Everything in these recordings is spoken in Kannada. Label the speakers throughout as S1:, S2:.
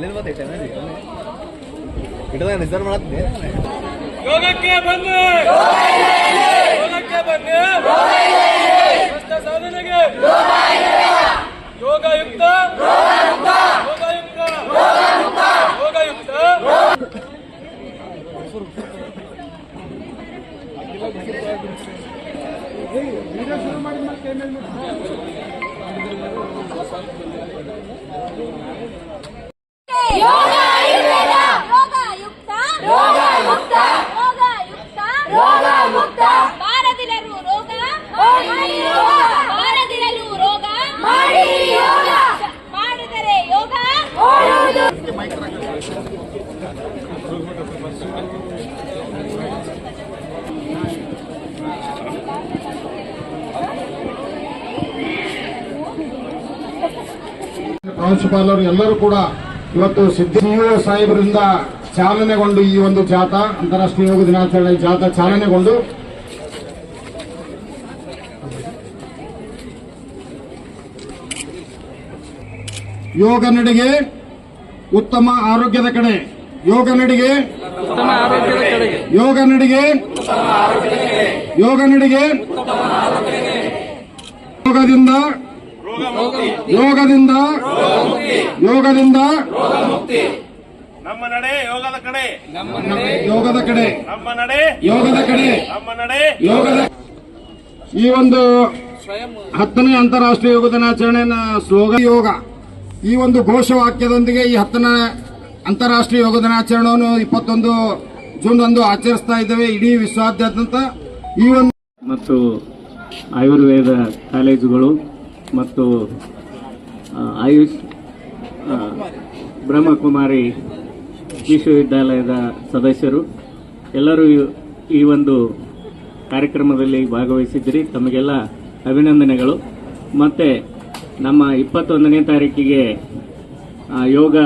S1: ಎಲ್ಲಿಂದ ಬರ್ತೈತೆ ಇಡದ ರಿಸರ್ವ್ ಮಾಡತ್ತೀನಿ.
S2: ಯೋಗಕ್ಕೆ ಬನ್ನಿ! ಯೋಗಕ್ಕೆ ಬನ್ನಿ! ಸಾಧನೆಗೆ!
S3: ಪ್ರಾಂಶುಪಾಲರು ಎಲ್ಲರೂ ಕೂಡ ಇವತ್ತು ಸಿದ್ಧಿಯು ಸಾಹೇಬರಿಂದ ಚಾಲನೆಗೊಂಡು ಈ ಒಂದು ಜಾಥಾ, ಅಂತಾರಾಷ್ಟ್ರೀಯ ಯೋಗ ದಿನಾಚರಣೆ ಜಾಥಾ ಚಾಲನೆಗೊಂಡು ಯೋಗ ನಡಿಗೆ ಉತ್ತಮ ಆರೋಗ್ಯದ ಕಡೆ. ಯೋಗ ನಡಿಗೆ ಯೋಗ ನಡಿಗೆ ಯೋಗ ನಡಿಗೆ ಯೋಗದಿಂದ ಯೋಗದಿಂದ ಯೋಗದಿಂದ
S2: ನಮ್ಮ ನಡೆ ಯೋಗದ ಕಡೆ.
S3: ಯೋಗದ ಕಡೆ.
S2: ನಮ್ಮ ನಡೆ.
S3: ಯೋಗದ ಕಡೆ.
S2: ನಮ್ಮ ನಡೆ.
S3: ಯೋಗದ ಈ ಒಂದು ಹತ್ತನೇ ಅಂತಾರಾಷ್ಟ್ರೀಯ ಯೋಗ ದಿನಾಚರಣೆಯ ಸ್ಲೋಗನ್ ಯೋಗ. ಈ ಒಂದು ಘೋಷವಾಕ್ಯದೊಂದಿಗೆ ಈ ಹತ್ತನೇ ಅಂತಾರಾಷ್ಟ್ರೀಯ ಯೋಗ ದಿನಾಚರಣೆಯನ್ನು ಇಪ್ಪತ್ತೊಂದು ಜೂನ್ ಒಂದು ಆಚರಿಸ್ತಾ ಇದ್ದೇವೆ. ಇಡೀ ವಿಶ್ವಾದ್ಯಂತ ಈ ಒಂದು
S4: ಮತ್ತು ಆಯುರ್ವೇದ ಕಾಲೇಜುಗಳು ಮತ್ತು ಆಯುಷ್ ಬ್ರಹ್ಮಕುಮಾರಿ ವಿಶ್ವವಿದ್ಯಾಲಯದ ಸದಸ್ಯರು. ಎಲ್ಲರೂ ಈ- ಒಂದು ಕಾರ್ಯಕ್ರಮದಲ್ಲಿ ಭಾಗವಹಿಸಿದ್ದೀರಿ. ತಮಗೆಲ್ಲ ಅಭಿನಂದನೆಗಳು. ಮತ್ತು ನಮ್ಮ ಇಪ್ಪತ್ತೊಂದನೇ ತಾರೀಕಿಗೆ ಯೋಗ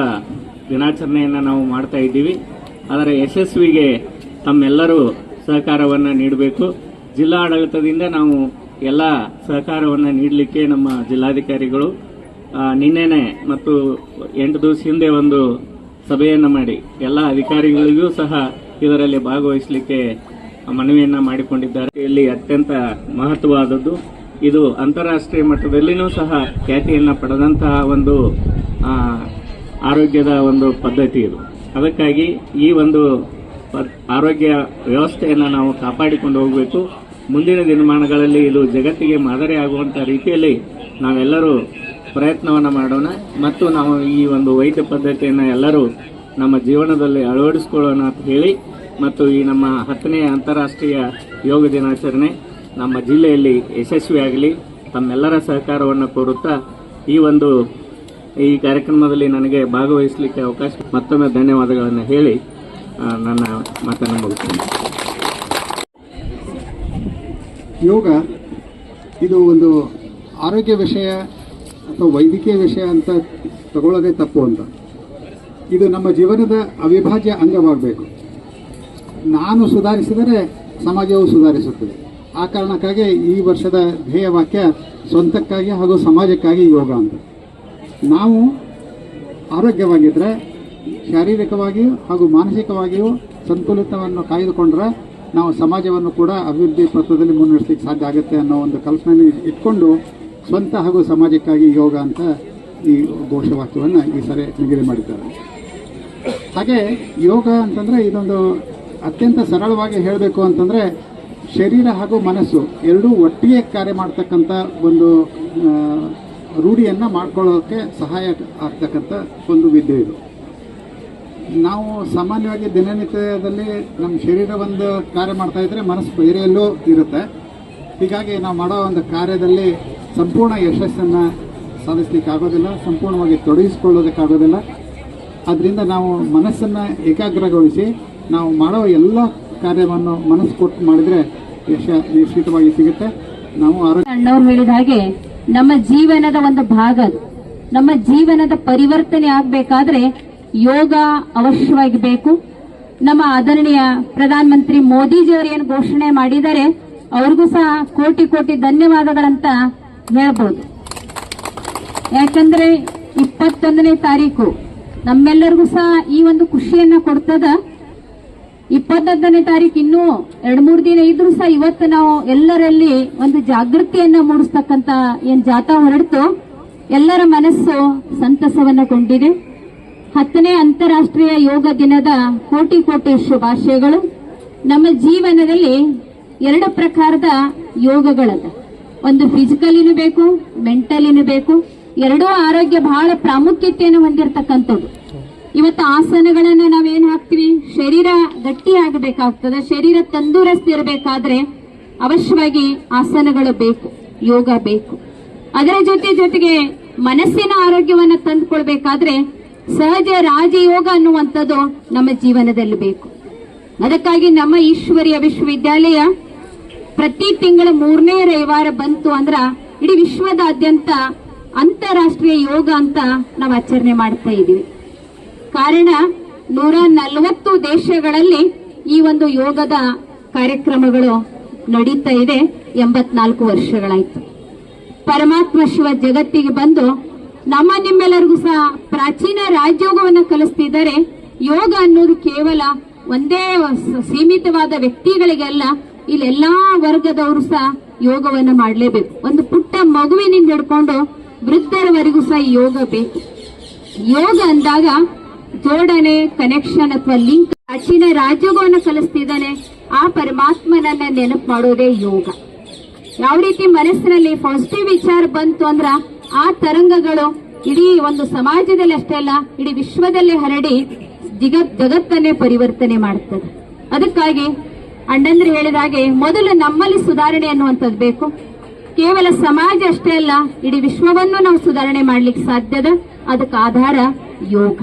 S4: ದಿನಾಚರಣೆಯನ್ನು ನಾವು ಮಾಡ್ತಾ ಇದ್ದೀವಿ. ಅದರ ಯಶಸ್ವಿಗೆ ತಮ್ಮೆಲ್ಲರೂ ಸಹಕಾರವನ್ನು ನೀಡಬೇಕು. ಜಿಲ್ಲಾಡಳಿತದಿಂದ ನಾವು ಎಲ್ಲ ಸಹಕಾರವನ್ನು ನೀಡಲಿಕ್ಕೆ ನಮ್ಮ ಜಿಲ್ಲಾಧಿಕಾರಿಗಳು ನಿನ್ನೆ ನಿನ್ನೆನೆ ಮತ್ತು ಎಂಟು ದಿವಸ ಹಿಂದೆ ಒಂದು ಸಭೆಯನ್ನು ಮಾಡಿ ಎಲ್ಲ ಅಧಿಕಾರಿಗಳಿಗೂ ಸಹ ಇದರಲ್ಲಿ ಭಾಗವಹಿಸಲಿಕ್ಕೆ ಮನವಿಯನ್ನು ಮಾಡಿಕೊಂಡಿದ್ದಾರೆ. ಇಲ್ಲಿ ಅತ್ಯಂತ ಮಹತ್ವವಾದದ್ದು, ಇದು ಅಂತಾರಾಷ್ಟ್ರೀಯ ಮಟ್ಟದಲ್ಲಿಯೂ ಸಹ ಖ್ಯಾತಿಯನ್ನು ಪಡೆದಂತಹ ಒಂದು ಆರೋಗ್ಯದ ಒಂದು ಪದ್ಧತಿ ಇದು. ಅದಕ್ಕಾಗಿ ಈ ಒಂದು ಆರೋಗ್ಯ ವ್ಯವಸ್ಥೆಯನ್ನು ನಾವು ಕಾಪಾಡಿಕೊಂಡು ಹೋಗಬೇಕು. ಮುಂದಿನ ದಿನಮಾನಗಳಲ್ಲಿ ಇದು ಜಗತ್ತಿಗೆ ಮಾದರಿ ಆಗುವಂಥ ರೀತಿಯಲ್ಲಿ ನಾವೆಲ್ಲರೂ ಪ್ರಯತ್ನವನ್ನು ಮಾಡೋಣ. ಮತ್ತು ನಾವು ಈ ಒಂದು ವೈದ್ಯ ಪದ್ಧತಿಯನ್ನು ಎಲ್ಲರೂ ನಮ್ಮ ಜೀವನದಲ್ಲಿ ಅಳವಡಿಸ್ಕೊಳ್ಳೋಣ ಅಂತ ಹೇಳಿ, ಮತ್ತು ಈ ನಮ್ಮ ಹತ್ತನೇ ಅಂತಾರಾಷ್ಟ್ರೀಯ ಯೋಗ ದಿನಾಚರಣೆ ನಮ್ಮ ಜಿಲ್ಲೆಯಲ್ಲಿ ಯಶಸ್ವಿಯಾಗಲಿ. ತಮ್ಮೆಲ್ಲರ ಸಹಕಾರವನ್ನು ಕೋರುತ್ತಾ ಈ ಒಂದು, ಈ ಕಾರ್ಯಕ್ರಮದಲ್ಲಿ ನನಗೆ ಭಾಗವಹಿಸಲಿಕ್ಕೆ ಅವಕಾಶ, ಮತ್ತೊಮ್ಮೆ ಧನ್ಯವಾದಗಳನ್ನು ಹೇಳಿ ನನ್ನ ಮಾತನ್ನು ಮುಗಿಸ್ತೇನೆ.
S3: ಯೋಗ ಇದು ಒಂದು ಆರೋಗ್ಯ ವಿಷಯ ಅಥವಾ ವೈದ್ಯಕೀಯ ವಿಷಯ ಅಂತ ತಗೊಳ್ಳೋದೇ ತಪ್ಪು ಅಂತ. ಇದು ನಮ್ಮ ಜೀವನದ ಅವಿಭಾಜ್ಯ ಅಂಗವಾಗಬೇಕು. ನಾನು ಸುಧಾರಿಸಿದರೆ ಸಮಾಜವು ಸುಧಾರಿಸುತ್ತದೆ. ಆ ಕಾರಣಕ್ಕಾಗಿ ಈ ವರ್ಷದ ಧ್ಯೇಯ ವಾಕ್ಯ ಸ್ವಂತಕ್ಕಾಗಿ ಹಾಗೂ ಸಮಾಜಕ್ಕಾಗಿ ಯೋಗ ಅಂತ. ನಾವು ಆರೋಗ್ಯವಾಗಿದ್ದರೆ ಶಾರೀರಿಕವಾಗಿಯೂ ಹಾಗೂ ಮಾನಸಿಕವಾಗಿಯೂ ಸಂತುಲಿತವನ್ನು ಕಾಯ್ದುಕೊಂಡ್ರೆ ನಾವು ಸಮಾಜವನ್ನು ಕೂಡ ಅಭಿವೃದ್ಧಿ ಪಥದಲ್ಲಿ ಮುನ್ನಡೆಸಲಿಕ್ಕೆ ಸಾಧ್ಯ ಆಗುತ್ತೆ ಅನ್ನೋ ಒಂದು ಕಲ್ಪನೆ ಇಟ್ಕೊಂಡು ಸ್ವಂತ ಹಾಗೂ ಸಮಾಜಕ್ಕಾಗಿ ಯೋಗ ಅಂತ ಈ ಘೋಷವಾಕ್ಯವನ್ನು ಈ ಸರಿ ನಿಗದಿ ಮಾಡಿದ್ದಾರೆ. ಹಾಗೆ ಯೋಗ ಅಂತಂದರೆ ಇದೊಂದು ಅತ್ಯಂತ ಸರಳವಾಗಿ ಹೇಳಬೇಕು ಅಂತಂದರೆ ಶರೀರ ಹಾಗೂ ಮನಸ್ಸು ಎರಡೂ ಒಟ್ಟಿಗೆ ಕಾರ್ಯ ಮಾಡ್ತಕ್ಕಂಥ ಒಂದು ರೂಢಿಯನ್ನು ಮಾಡ್ಕೊಳ್ಳೋಕ್ಕೆ ಸಹಾಯ ಆಗ್ತಕ್ಕಂಥ ಒಂದು ವಿದ್ಯೆ ಇದು. ನಾವು ಸಾಮಾನ್ಯವಾಗಿ ದಿನನಿತ್ಯದಲ್ಲಿ ನಮ್ಮ ಶರೀರ ಒಂದು ಕಾರ್ಯ ಮಾಡ್ತಾ ಇದ್ರೆ ಮನಸ್ಸು ಬೇರೆ ಎಲ್ಲೋ ಇರುತ್ತೆ. ಹೀಗಾಗಿ ನಾವು ಮಾಡೋ ಒಂದು ಕಾರ್ಯದಲ್ಲಿ ಸಂಪೂರ್ಣ ಯಶಸ್ಸನ್ನು ಸಾಧಿಸ್ಲಿಕ್ಕೆ ಆಗೋದಿಲ್ಲ, ಸಂಪೂರ್ಣವಾಗಿ ತೊಡಗಿಸ್ಕೊಳ್ಳೋದಕ್ಕಾಗೋದಿಲ್ಲ. ಅದರಿಂದ ನಾವು ಮನಸ್ಸನ್ನು ಏಕಾಗ್ರಗೊಳಿಸಿ ನಾವು ಮಾಡೋ ಎಲ್ಲ ಕಾರ್ಯವನ್ನು ಮನಸ್ಸು ಕೊಟ್ಟು ಮಾಡಿದರೆ ಯಶ ನಿಶ್ಚಿತವಾಗಿ ಸಿಗುತ್ತೆ. ನಾವು ಆರೋಗ್ಯ
S5: ಅಣ್ಣವ್ರು ಹೇಳಿದ ಹಾಗೆ ನಮ್ಮ ಜೀವನದ ಒಂದು ಭಾಗ, ನಮ್ಮ ಜೀವನದ ಪರಿವರ್ತನೆ ಆಗ್ಬೇಕಾದ್ರೆ ಯೋಗ ಅವಶ್ಯವಾಗಿ ಬೇಕು ನಮ್ಮ ಆದರಣೀಯ ಪ್ರಧಾನ ಮಂತ್ರಿ ಏನು ಘೋಷಣೆ ಮಾಡಿದ್ದಾರೆ, ಅವ್ರಿಗೂ ಸಹ ಕೋಟಿ ಕೋಟಿ ಧನ್ಯವಾದಗಳಂತ ಹೇಳ್ಬೋದು. ಯಾಕಂದ್ರೆ ಇಪ್ಪತ್ತೊಂದನೇ ತಾರೀಕು ನಮ್ಮೆಲ್ಲರಿಗೂ ಸಹ ಈ ಒಂದು ಖುಷಿಯನ್ನ ಕೊಡ್ತದ. ಇಪ್ಪತ್ತೊಂದನೇ ತಾರೀಕು ಇನ್ನೂ ಎರಡ್ ಮೂರು ದಿನ ಇದ್ರೂ ಸಹ ಇವತ್ತು ನಾವು ಎಲ್ಲರಲ್ಲಿ ಒಂದು ಜಾಗೃತಿಯನ್ನ ಮೂಡಿಸ್ತಕ್ಕಂತ ಏನ್ ಜಾಥಾ ಹೊರಡ್ತು. ಎಲ್ಲರ ಮನಸ್ಸು ಸಂತಸವನ್ನಗೊಂಡಿದೆ ಹತ್ತನೇ ಅಂತಾರಾಷ್ಟ್ರೀಯ ಯೋಗ ದಿನದ ಕೋಟಿ ಕೋಟಿ ಶುಭಾಶಯಗಳು. ನಮ್ಮ ಜೀವನದಲ್ಲಿ ಎರಡು ಪ್ರಕಾರದ ಯೋಗಗಳದ. ಒಂದು ಫಿಸಿಕಲಿನೂ ಬೇಕು, ಮೆಂಟಲಿನೂ ಬೇಕು. ಎರಡೂ ಆರೋಗ್ಯ ಬಹಳ ಪ್ರಾಮುಖ್ಯತೆಯನ್ನು ಹೊಂದಿರತಕ್ಕಂಥದ್ದು. ಇವತ್ತು ಆಸನಗಳನ್ನ ನಾವೇನು ಹಾಕ್ತಿವಿ? ಶರೀರ ಗಟ್ಟಿ ಆಗಬೇಕಾಗ್ತದೆ, ಶರೀರ ತಂದೂರಸ್ತಿ ಇರಬೇಕಾದ್ರೆ ಅವಶ್ಯವಾಗಿ ಆಸನಗಳು ಬೇಕು, ಯೋಗ ಬೇಕು. ಅದರ ಜೊತೆ ಜೊತೆಗೆ ಮನಸ್ಸಿನ ಆರೋಗ್ಯವನ್ನು ತಂದುಕೊಳ್ಬೇಕಾದ್ರೆ ಸಹಜ ರಾಜಯೋಗ ಅನ್ನುವಂಥದ್ದು ನಮ್ಮ ಜೀವನದಲ್ಲಿ ಬೇಕು. ಅದಕ್ಕಾಗಿ ನಮ್ಮ ಈಶ್ವರಿಯ ವಿಶ್ವವಿದ್ಯಾಲಯ ಪ್ರತಿ ತಿಂಗಳ ಮೂರನೇ ರವಿವಾರ ಬಂತು ಅಂದ್ರ ಇಡೀ ವಿಶ್ವದಾದ್ಯಂತ ಅಂತಾರಾಷ್ಟ್ರೀಯ ಯೋಗ ಅಂತ ನಾವು ಆಚರಣೆ ಮಾಡ್ತಾ ಇದೀವಿ ಕಾರಣ ನೂರ ನಲವತ್ತು ದೇಶಗಳಲ್ಲಿ ಈ ಒಂದು ಯೋಗದ ಕಾರ್ಯಕ್ರಮಗಳು ನಡೀತಾ ಇದೆ ಎಂಬತ್ನಾಲ್ಕು ವರ್ಷಗಳಾಯ್ತು. ಪರಮಾತ್ಮ ಶಿವ ಜಗತ್ತಿಗೆ ಬಂದು ನಮ್ಮ ನಿಮ್ಮೆಲ್ಲರಿಗೂ ಸಹ ಪ್ರಾಚೀನ ರಾಜಯೋಗವನ್ನು ಕಲಿಸ್ತಿದ್ದಾರೆ. ಯೋಗ ಅನ್ನೋದು ಕೇವಲ ಒಂದೇ ಸೀಮಿತವಾದ ವ್ಯಕ್ತಿಗಳಿಗೆಲ್ಲ ಇಲ್ಲಿ ಎಲ್ಲಾ ವರ್ಗದವರು ಸಹ ಯೋಗವನ್ನು ಮಾಡಲೇಬೇಕು. ಒಂದು ಪುಟ್ಟ ಮಗುವಿನಿಂದ ಹಿಡ್ಕೊಂಡು ವೃದ್ಧರವರೆಗೂ ಸಹ ಯೋಗ ಬೇಕು. ಯೋಗ ಅಂದಾಗ ಜೋಡಣೆ ಕನೆಕ್ಷನ್ ಅಥವಾ ಲಿಂಕ್ ಪ್ರಾಚೀನ ರಾಜಯೋಗವನ್ನು ಕಲಿಸ್ತಿದ್ದಾನೆ. ಆ ಪರಮಾತ್ಮನನ್ನ ನೆನಪು ಮಾಡೋದೇ ಯೋಗ. ಯಾವ ರೀತಿ ಮನಸ್ಸಿನಲ್ಲಿ ಪಾಸಿಟಿವ್ ವಿಚಾರ ಬಂತು ಅಂದ್ರ ಆ ತರಂಗಗಳು ಇಡೀ ಒಂದು ಸಮಾಜದಲ್ಲಿ ಅಷ್ಟೇ ಅಲ್ಲ, ಇಡೀ ವಿಶ್ವದಲ್ಲೇ ಹರಡಿ ಜಗತ್ ಜಗತ್ತನ್ನೇ ಪರಿವರ್ತನೆ ಮಾಡುತ್ತದೆ ಅದಕ್ಕಾಗಿ ಅಣ್ಣಂದ್ರೆ ಹೇಳಿದ ಹಾಗೆ ಮೊದಲು ನಮ್ಮಲ್ಲಿ ಸುಧಾರಣೆ ಅನ್ನುವಂಥದ್ದು ಬೇಕು. ಕೇವಲ ಸಮಾಜ ಅಷ್ಟೇ ಅಲ್ಲ, ಇಡೀ ವಿಶ್ವವನ್ನು ನಾವು ಸುಧಾರಣೆ ಮಾಡ್ಲಿಕ್ಕೆ ಸಾಧ್ಯದ ಅದಕ್ಕೆ ಆಧಾರ ಯೋಗ.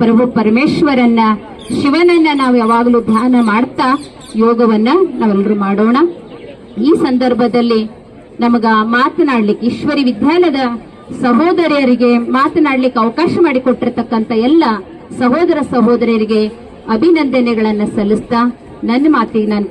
S5: ಪ್ರಭು ಪರಮೇಶ್ವರನ್ನ, ಶಿವನನ್ನ ನಾವು ಯಾವಾಗಲೂ ಧ್ಯಾನ ಮಾಡ್ತಾ ಯೋಗವನ್ನ ನಾವೆಲ್ಲರೂ ಮಾಡೋಣ. ಈ ಸಂದರ್ಭದಲ್ಲಿ ನಮಗ ಮಾತನಾಡ್ಲಿಕ್ಕೆ ಈಶ್ವರಿ ವಿದ್ಯಾಲಯದ ಸಹೋದರಿಯರಿಗೆ ಮಾತನಾಡ್ಲಿಕ್ಕೆ ಅವಕಾಶ ಮಾಡಿಕೊಟ್ಟಿರ್ತಕ್ಕಂಥ ಎಲ್ಲ ಸಹೋದರ ಸಹೋದರಿಯರಿಗೆ ಅಭಿನಂದನೆಗಳನ್ನ ಸಲ್ಲಿಸ್ತಾ ನನ್ನ ಮಾತಿಗೆ ನಾನು